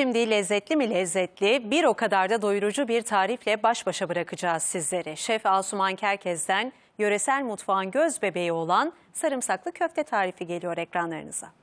Şimdi lezzetli mi lezzetli, bir o kadar da doyurucu bir tarifle baş başa bırakacağız sizleri. Şef Asuman Kerkez'den yöresel mutfağın göz bebeği olan sarımsaklı köfte tarifi geliyor ekranlarınıza.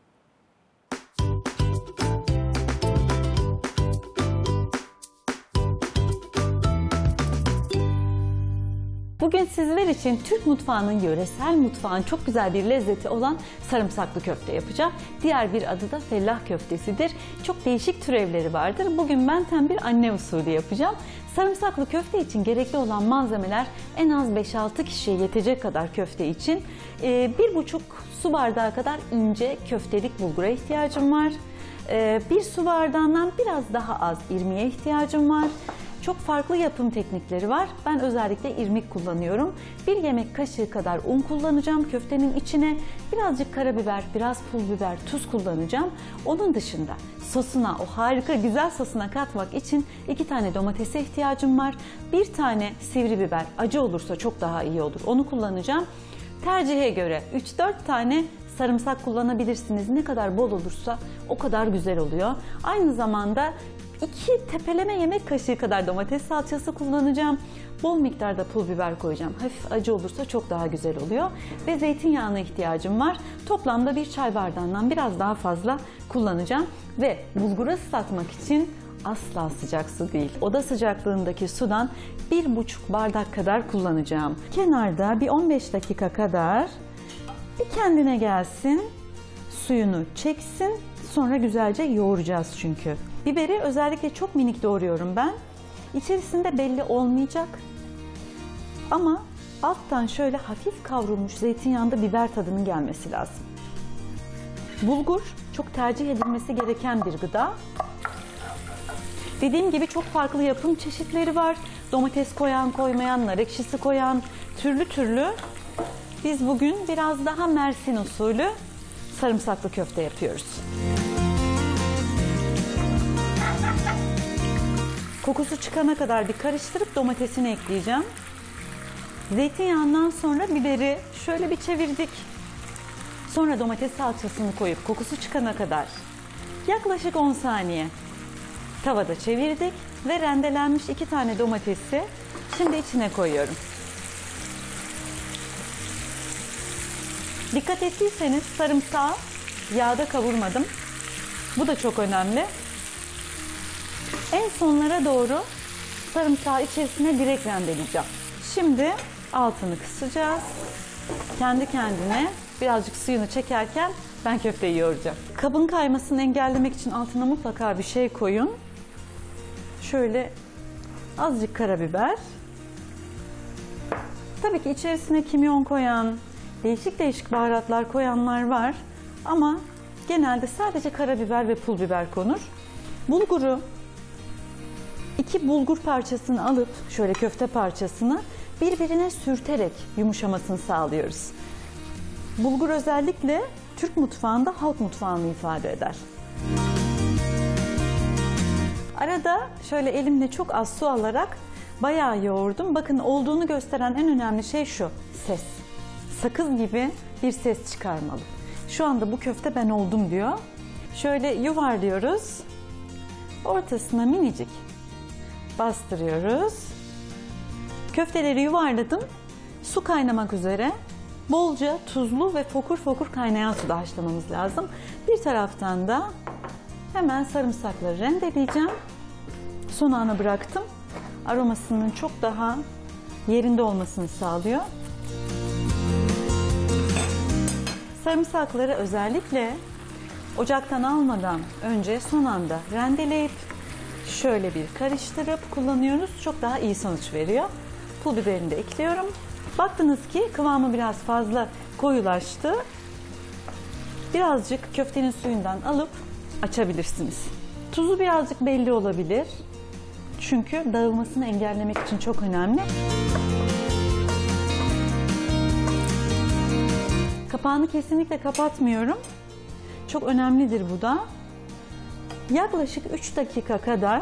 Bugün sizler için Türk mutfağının yöresel mutfağın çok güzel bir lezzeti olan sarımsaklı köfte yapacağım. Diğer bir adı da fellah köftesidir. Çok değişik türevleri vardır. Bugün ben tam bir anne usulü yapacağım. Sarımsaklı köfte için gerekli olan malzemeler en az 5-6 kişiye yetecek kadar köfte için e, bir buçuk su bardağı kadar ince köftelik bulgura ihtiyacım var. E, Bir su bardağından biraz daha az irmiğe ihtiyacım var. Çok farklı yapım teknikleri var. Ben özellikle irmik kullanıyorum. Bir yemek kaşığı kadar un kullanacağım köftenin içine. Birazcık karabiber, biraz pul biber, tuz kullanacağım. Onun dışında sosuna, o harika güzel sosuna katmak için iki tane domatese ihtiyacım var. Bir tane sivri biber, acı olursa çok daha iyi olur. Onu kullanacağım. Tercihe göre 3-4 tane sarımsak kullanabilirsiniz. Ne kadar bol olursa o kadar güzel oluyor. Aynı zamanda iki tepeleme yemek kaşığı kadar domates salçası kullanacağım. Bol miktarda pul biber koyacağım. Hafif acı olursa çok daha güzel oluyor. Ve zeytinyağına ihtiyacım var. Toplamda bir çay bardağından biraz daha fazla kullanacağım. Ve bulguru ıslatmak için asla sıcak su değil. Oda sıcaklığındaki sudan bir buçuk bardak kadar kullanacağım. Kenarda bir 15 dakika kadar bir kendine gelsin, suyunu çeksin. Sonra güzelce yoğuracağız çünkü. Biberi özellikle çok minik doğruyorum ben. İçerisinde belli olmayacak. Ama alttan şöyle hafif kavrulmuş zeytinyağında biber tadının gelmesi lazım. Bulgur çok tercih edilmesi gereken bir gıda. Dediğim gibi çok farklı yapım çeşitleri var. Domates koyan, koymayan, nar ekşisi koyan, türlü türlü. Biz bugün biraz daha Mersin usulü sarımsaklı köfte yapıyoruz. Kokusu çıkana kadar bir karıştırıp domatesini ekleyeceğim. Zeytinyağından sonra biberi şöyle bir çevirdik. Sonra domates salçasını koyup kokusu çıkana kadar yaklaşık 10 saniye tavada çevirdik ve rendelenmiş iki tane domatesi şimdi içine koyuyorum. Dikkat ettiyseniz sarımsağı yağda kavurmadım. Bu da çok önemli. En sonlara doğru sarımsağı içerisine direkt rendeleyeceğim. Şimdi altını kısacağız. Kendi kendine birazcık suyunu çekerken ben köfteyi yoğuracağım. Kabın kaymasını engellemek için altına mutlaka bir şey koyun. Şöyle azıcık karabiber. Tabii ki içerisine kimyon koyan, değişik değişik baharatlar koyanlar var. Ama genelde sadece karabiber ve pul biber konur. Bulguru iki bulgur parçasını alıp şöyle köfte parçasını birbirine sürterek yumuşamasını sağlıyoruz. Bulgur özellikle Türk mutfağında halk mutfağını ifade eder. Arada şöyle elimle çok az su alarak bayağı yoğurdum. Bakın olduğunu gösteren en önemli şey şu, ses. Sakız gibi bir ses çıkarmalı. Şu anda bu köfte ben oldum diyor. Şöyle yuvarlıyoruz. Ortasına minicik bastırıyoruz. Köfteleri yuvarladım. Su kaynamak üzere. Bolca tuzlu ve fokur fokur kaynayan suda haşlamamız lazım. Bir taraftan da hemen sarımsakları rendeleyeceğim. Son ana bıraktım. Aromasının çok daha yerinde olmasını sağlıyor. Sarımsakları özellikle ocaktan almadan önce son anda rendeleyip şöyle bir karıştırıp kullanıyoruz. Çok daha iyi sonuç veriyor. Pul biberini de ekliyorum. Baktınız ki kıvamı biraz fazla koyulaştı. Birazcık köftenin suyundan alıp açabilirsiniz. Tuzu birazcık belli olabilir. Çünkü dağılmasını engellemek için çok önemli. Kapağını kesinlikle kapatmıyorum. Çok önemlidir bu da. Yaklaşık 3 dakika kadar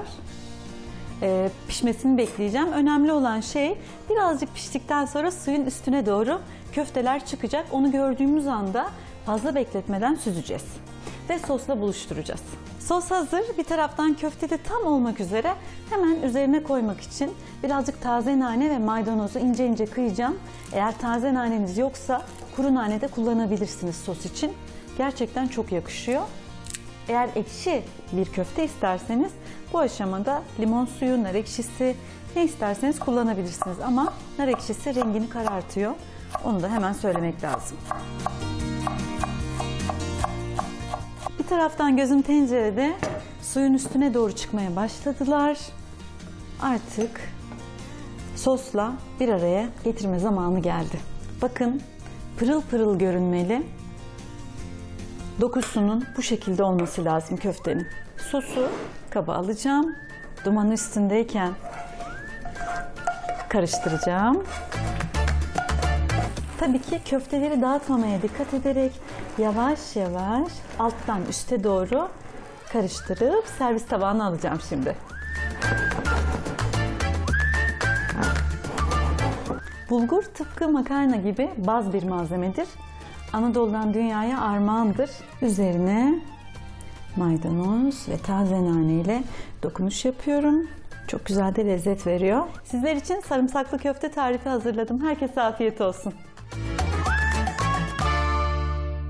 e, pişmesini bekleyeceğim. Önemli olan şey birazcık piştikten sonra suyun üstüne doğru köfteler çıkacak. Onu gördüğümüz anda fazla bekletmeden süzeceğiz. Ve sosla buluşturacağız. Sos hazır. Bir taraftan köfte tam olmak üzere. Hemen üzerine koymak için birazcık taze nane ve maydanozu ince ince kıyacağım. Eğer taze naneniz yoksa kuru nane de kullanabilirsiniz sos için. Gerçekten çok yakışıyor. Eğer ekşi bir köfte isterseniz bu aşamada limon suyu, nar ekşisi ne isterseniz kullanabilirsiniz. Ama nar ekşisi rengini karartıyor. Onu da hemen söylemek lazım. Bir taraftan gözüm tencerede suyun üstüne doğru çıkmaya başladılar. Artık sosla bir araya getirme zamanı geldi. Bakın pırıl pırıl görünmeli. Dokusunun bu şekilde olması lazım köftenin. Sosu kaba alacağım. Duman üstündeyken karıştıracağım. Tabii ki köfteleri dağıtmamaya dikkat ederek yavaş yavaş alttan üste doğru karıştırıp servis tabağına alacağım şimdi. Bulgur tıpkı makarna gibi baz bir malzemedir. Anadolu'dan dünyaya armağandır. Üzerine maydanoz ve taze nane ile dokunuş yapıyorum. Çok güzel de lezzet veriyor. Sizler için sarımsaklı köfte tarifi hazırladım. Herkese afiyet olsun.